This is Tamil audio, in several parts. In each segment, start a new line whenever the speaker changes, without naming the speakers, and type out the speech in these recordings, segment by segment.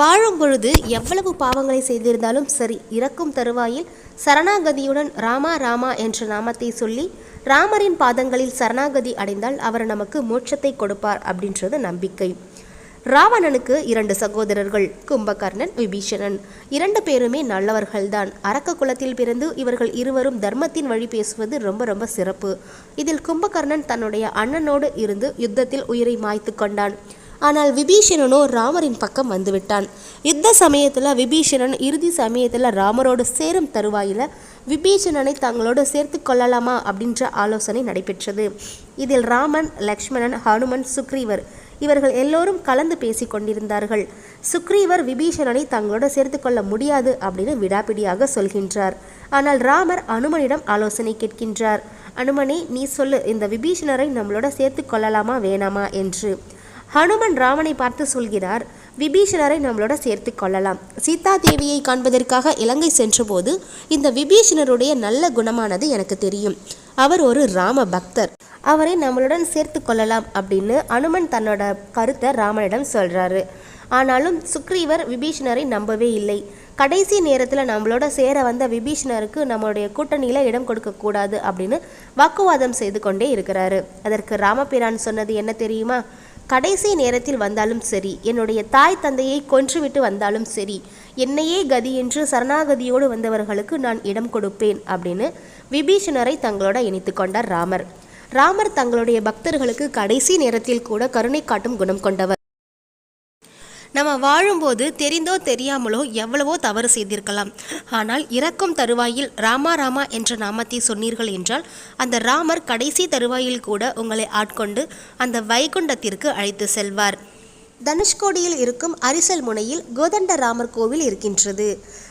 வாழும் பொழுது எவ்வளவு பாவங்களை செய்திருந்தாலும் சரி இறக்கும் தருவாயில் சரணாகதியுடன் ராமா ராமா என்ற நாமத்தை சொல்லி ராமரின் பாதங்களில் சரணாகதி அடைந்தால் அவர் நமக்கு மோட்சத்தை கொடுப்பார் அப்படின்றது நம்பிக்கை. ராவணனுக்கு இரண்டு சகோதரர்கள் கும்பகர்ணன் விபீஷணன். இரண்டு பேருமே நல்லவர்கள்தான். அரக்க குலத்தில் பிறந்து இவர்கள் இருவரும் தர்மத்தின் வழி பேசுவது ரொம்ப ரொம்ப சிறப்பு. இதில் கும்பகர்ணன் தன்னுடைய அண்ணனோடு இருந்து யுத்தத்தில் உயிரை மாய்த்து கொண்டான். ஆனால் விபீஷணனோ ராமரின் பக்கம் வந்துவிட்டான். யுத்த சமயத்தில் விபீஷணன் இறுதி சமயத்தில் ராமரோடு சேரும் தருவாயில் விபீஷணனை தங்களோடு சேர்த்து கொள்ளலாமா அப்படின்ற ஆலோசனை நடைபெற்றது. இதில் ராமன் லக்ஷ்மணன் ஹனுமன் சுக்ரீவர் இவர்கள் எல்லோரும் கலந்து பேசி கொண்டிருந்தார்கள். சுக்ரீவர் விபீஷணனை தங்களோட சேர்த்து கொள்ள முடியாது அப்படின்னு விடாப்பிடியாக சொல்கின்றார். ஆனால் ராமர் அனுமனிடம் ஆலோசனை கேட்கின்றார். அனுமனே நீ சொல்லு இந்த விபீஷணரை நம்மளோட சேர்த்து கொள்ளலாமா வேணாமா என்று. ஹனுமன் ராமனை பார்த்து சொல்கிறார் விபீஷணரை நம்மளோட சேர்த்து கொள்ளலாம். சீதா தேவியை காண்பதற்காக இலங்கை சென்றபோது இந்த விபீஷணருடைய நல்ல குணமானது எனக்கு தெரியும். அவர் ஒரு ராம பக்தர். அவரை நம்மளுடன் சேர்த்து கொள்ளலாம் அப்படின்னு அனுமன் தன்னோட கருத்தை ராமனிடம் சொல்றாரு. ஆனாலும் சுக்ரீவர் விபீஷணரை நம்பவே இல்லை. கடைசி நேரத்தில் நம்மளோட சேர வந்த விபீஷணருக்கு நம்மளுடைய கூட்டணியில் இடம் கொடுக்கக்கூடாது அப்படின்னு வாக்குவாதம் செய்து கொண்டே இருக்கிறாரு. அதற்கு ராமபிரான் சொன்னது என்ன தெரியுமா? கடைசி நேரத்தில் வந்தாலும் சரி என்னுடைய தாய் தந்தையை கொன்றுவிட்டு வந்தாலும் சரி என்னையே கதி என்று சரணாகதியோடு வந்தவர்களுக்கு நான் இடம் கொடுப்பேன் அப்படின்னு விபீஷணரை தங்களோட இணைத்து கொண்டார் ராமர். ராமர் தங்களுடைய பக்தர்களுக்கு கடைசி நேரத்தில் கூட கருணை காட்டும் குணம் கொண்டவர். நம்ம வாழும்போது தெரிந்தோ தெரியாமலோ எவ்வளவோ தவறு செய்திருக்கலாம். ஆனால் இறக்கும் தருவாயில் ராமா ராமா என்ற நாமத்தை சொன்னீர்கள் என்றால் அந்த ராமர் கடைசி தருவாயில் கூட உங்களை ஆட்கொண்டு அந்த வைகுண்டத்திற்கு அழைத்து செல்வார். தனுஷ்கோடியில் இருக்கும் அரிசல் முனையில் கோதண்ட ராமர் கோவில் இருக்கின்றது.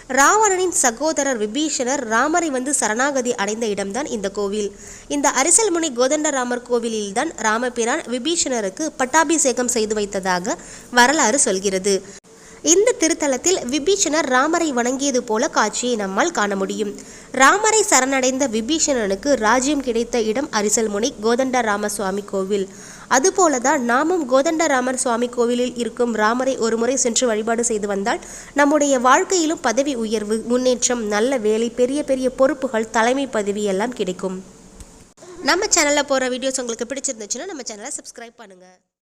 ராவணனின் சகோதரர் விபீஷணர் ராமரை வந்து சரணாகதி அடைந்த இடம்தான் இந்த கோவில். இந்த அரிசல் முனை கோதண்ட ராமர் கோவிலில்தான் ராமபிரான் விபீஷணருக்கு பட்டாபிஷேகம் செய்து வைத்ததாக வரலாறு சொல்கிறது. இந்த திருத்தலத்தில் விபீஷணர் ராமரை வணங்கியது போல காட்சியை நம்மால் காண முடியும். ராமரை சரணடைந்த விபீஷணனுக்கு ராஜ்யம் கிடைத்த இடம் அரிசல்முனை கோதண்ட ராமசுவாமி கோவில். அதுபோல தான் நாமும் கோதண்டராமர் சுவாமி கோவிலில் இருக்கும் ராமரை ஒருமுறை சென்று வழிபாடு செய்து வந்தால் நம்முடைய வாழ்க்கையிலும் பதவி உயர்வு முன்னேற்றம் நல்ல வேலை பெரிய பெரிய பொறுப்புகள் தலைமை பதவி எல்லாம் கிடைக்கும். நம்ம சேனலில் போகிற வீடியோஸ் உங்களுக்கு பிடிச்சிருந்துச்சுன்னா நம்ம சேனலை சப்ஸ்கிரைப் பண்ணுங்கள்